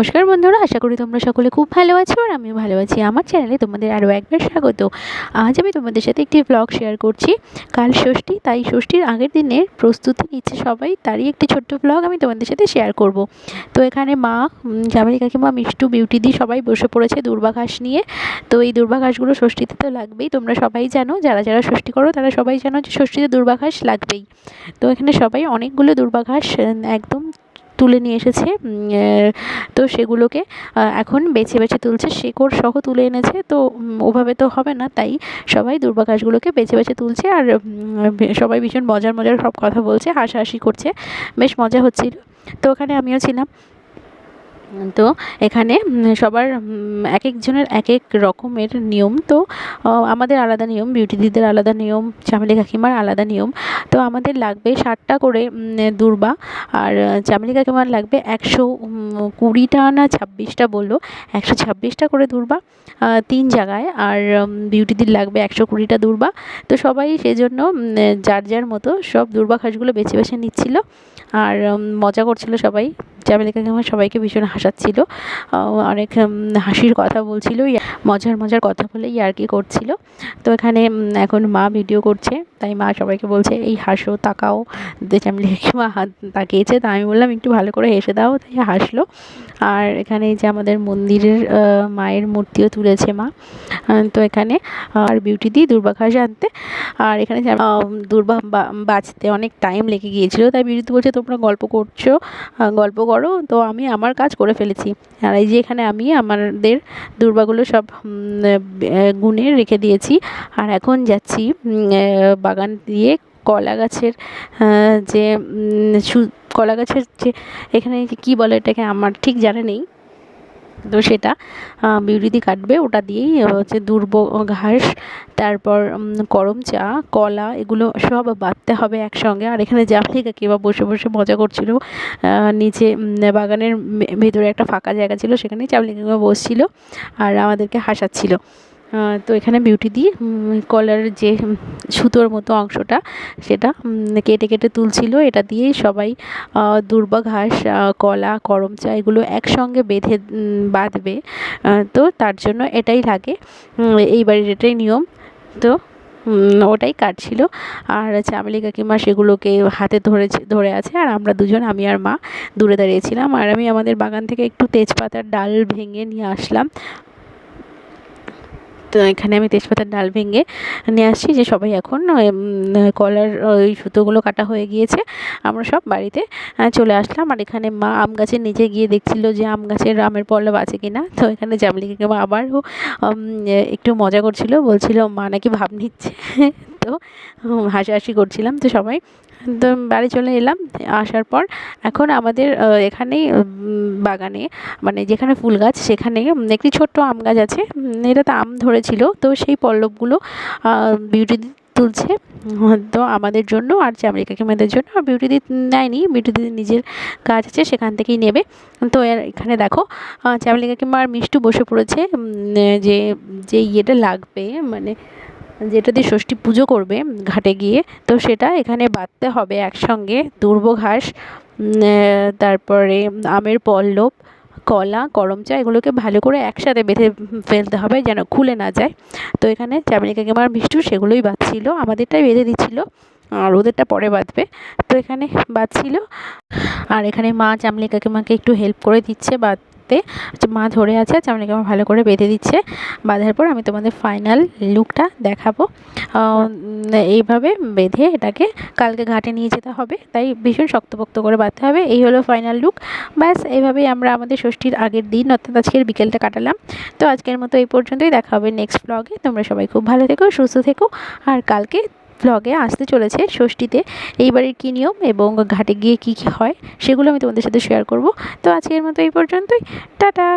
নমস্কার বন্ধুরা, আশা করি তোমরা সকলে খুব ভালো আছো আর আমিও ভালো আছি। আমার চ্যানেলে তোমাদের আরও একবার স্বাগত। আজ আমি তোমাদের সাথে একটি ব্লগ শেয়ার করছি। কাল ষষ্ঠী, তাই ষষ্ঠীর আগের দিনের প্রস্তুতি নিচ্ছে সবাই, তারই একটি ছোট্ট ব্লগ আমি তোমাদের সাথে শেয়ার করব। তো এখানে মা জামাই কাকিমা, মিষ্টু বিউটি দি সবাই বসে পড়েছে দুর্বা ঘাস নিয়ে। তো এই দুর্বা ঘাসগুলো ষষ্ঠীতে তো লাগবেই, তোমরা সবাই জানো, যারা যারা ষষ্ঠী করো তারা সবাই জানো যে ষষ্ঠীতে দুর্বা ঘাস লাগবেই। তো এখানে সবাই অনেকগুলো দুর্বা ঘাস একদম তুলে নিয়ে এসেছে তো সেগুলোকে এখন বেছে বেছে তুলছে, শেকড় সহ তুলে এনেছে, তো ওভাবে তো হবে না, তাই সবাই দুর্বা ঘাসগুলোকে বেছে বেছে তুলছে আর সবাই ভীষণ মজার মজার সব কথা বলছে, হাসাহাসি করছে, বেশ মজা হচ্ছিল। তো ওখানে আমিও ছিলাম। তো এখানে সবার এক একজনের এক এক রকমের নিয়ম। তো আমাদের আলাদা নিয়ম বিউটি দিদিদের আলাদা নিয়ম, চামেলি কাকিমার আলাদা নিয়ম। তো আমাদের লাগবে ষাটটা করে দূর্বা। আর চামেলি কাকিমার লাগবে একশো কুড়িটা না ছাব্বিশটা বলল, একশো ছাব্বিশটা করে দূর্বা তিন জায়গায়। আর বিউটিদির লাগবে একশো কুড়িটা দূর্বা। তো সবাই সেজন্য যার যার মতো সব দূর্বা ঘাসগুলো বেছে বেছে নিচ্ছিল। আর মজা করছিল সবাই। চামেলি কাকিমা সবাইকে ভীষণ হাসাচ্ছিল। অনেক হাসির কথা বলছিল মজার মজার কথা বলে ইয়ার্কি করছিল। তো এখানে এখন মা ভিডিও করছে, তাই মা সবাইকে বলছে, এই হাসো, তাকাও। চামেলি কাকিমা হাত তাকিয়েছে, তা আমি বললাম, একটু ভালো করে হেসে দাও। তাই হাসলো। আর এখানে যে আমাদের মন্দিরের মায়ের মূর্তিও তুলেছে মা। তো এখানে আর বিউটি দিই দুর্বা ঘাস আনতে। আর এখানে দুর্বা বাঁচতে অনেক টাইম লেগে গিয়েছিল, তাই বিউটি বলছে, তোমরা গল্প করছ। গল্প করো তো আমি আমার কাজ করে ফেলেছি। আর এই যে এখানে আমি আমাদের দুর্বাগুলো সব গুনে রেখে দিয়েছি। আর এখন যাচ্ছি বাগান দিয়ে কলা গাছের যে কলা গাছের যে, এখানে কি বলে এটাকে আমার ঠিক জানা নেই। তো সেটা বিউরিদি কাটবে। ওটা দিয়েই হচ্ছে দুর্ব ঘাস, তারপর করম চা, কলা, এগুলো সব বাঁধতে হবে একসঙ্গে। আর এখানে জামলি কাকিমা বসে বসে মজা করছিল নিচে বাগানের ভেতরে একটা ফাঁকা জায়গা ছিল সেখানে চামলি কাকিমা বসছিল আর আমাদেরকে হাসাচ্ছিল। তো এখানে বিউটি দিয়ে কলার যে সুতোর মতো অংশটা, সেটা কেটে কেটে তুলছিল। এটা দিয়েই সবাই দুর্বা ঘাস কলা করম চা, এগুলো একসঙ্গে বেঁধে বাঁধবে। তো তার জন্য এটাই লাগে। এই বাড়ির এটাই নিয়ম। তো ওটাই কাটছিল। আর চামেলি কাকিমা সেগুলোকে হাতে ধরেছে, ধরে আছে। আর আমরা দুজন, আমি আর মা, দূরে দাঁড়িয়েছিলাম আর আমি আমাদের বাগান থেকে একটু তেজপাতার ডাল ভেঙে নিয়ে আসলাম। তো এখানে আমি তেজপাতার ডাল ভেঙে নিয়ে আসছি যে সবাই এখন কলার ওই সুতোগুলো কাটা হয়ে গিয়েছে। আমরা সব বাড়িতে চলে আসলাম। আর এখানে মা আম গাছের নিচে গিয়ে দেখছিল যে আম গাছের আমের পল্লব আছে কি না। তো এখানে জামলিকে মা আবারও একটু মজা করছিল। বলছিল, মা নাকি ভাব নিচ্ছে। তো হাসাহাসি করছিলাম তো সবাই। তো বাড়ি চলে এলাম, আসার পর এখন আমাদের এখানেই বাগানে মানে যেখানে ফুল গাছ সেখানে একটি ছোট্ট আম গাছ আছে এটাতে আম ধরেছিল, তো সেই পল্লবগুলো বিউটি তুলছে, তো আমাদের জন্য আর চামড়ি কাকিমাদের জন্য, আর বিউটি দি নেয়নি বিউটি দিদি নিজের গাছ আছে সেখান থেকেই নেবে। তো এখানে দেখো চামড়ি কাকিমা আর মিষ্টু বসে পড়েছে যে যে ইয়েটা লাগবে মানে যেটা দিয়ে ষষ্ঠী পুজো করবে ঘাটে গিয়ে, তো সেটা এখানে বাঁধতে হবে একসঙ্গে। দুর্ব ঘাস তারপরে আমের পল্লব, কলা গরম চা, এগুলোকে ভালো করে একসাথে বেঁধে ফেলতে হবে যেন খুলে না যায়। তো এখানে চামেলি কাকিমার মিষ্টু সেগুলোই বাঁধছিল, আমাদেরটাই বেঁধে দিচ্ছিল, আর ওদেরটা পরে বাঁধবে। তো এখানে বাঁধছিল। আর এখানে মা চামলি কাকিমাকে একটু হেল্প করে দিচ্ছে, বাঁধ যে মা ধরে আছে চামড়িকে আমার ভালো করে বেঁধে দিচ্ছে। বাঁধার পর আমি তোমাদের ফাইনাল লুকটা দেখাবো। এইভাবে বেঁধে এটাকে কালকে ঘাটে নিয়ে যেতে হবে। তাই ভীষণ শক্তপোক্ত করে বাঁধতে হবে। এই হলো ফাইনাল লুক ব্যাস, এইভাবেই আমরা আমাদের ষষ্ঠীর আগের দিন, অর্থাৎ আজকের বিকেলটা কাটালাম। তো আজকের মতো এই পর্যন্তই। দেখা হবে নেক্সট ব্লগে তোমরা সবাই খুব ভালো থেকো, সুস্থ থেকো। আর কালকে ব্লগে আসতে চলেছে ষষ্ঠীতে। এইবারের কী নিয়ম এবং ঘাটে গিয়ে কী কী হয়, সেগুলো আমি তোমাদের সাথে শেয়ার করব। তো আজকের মতো এই পর্যন্তই। টাটা!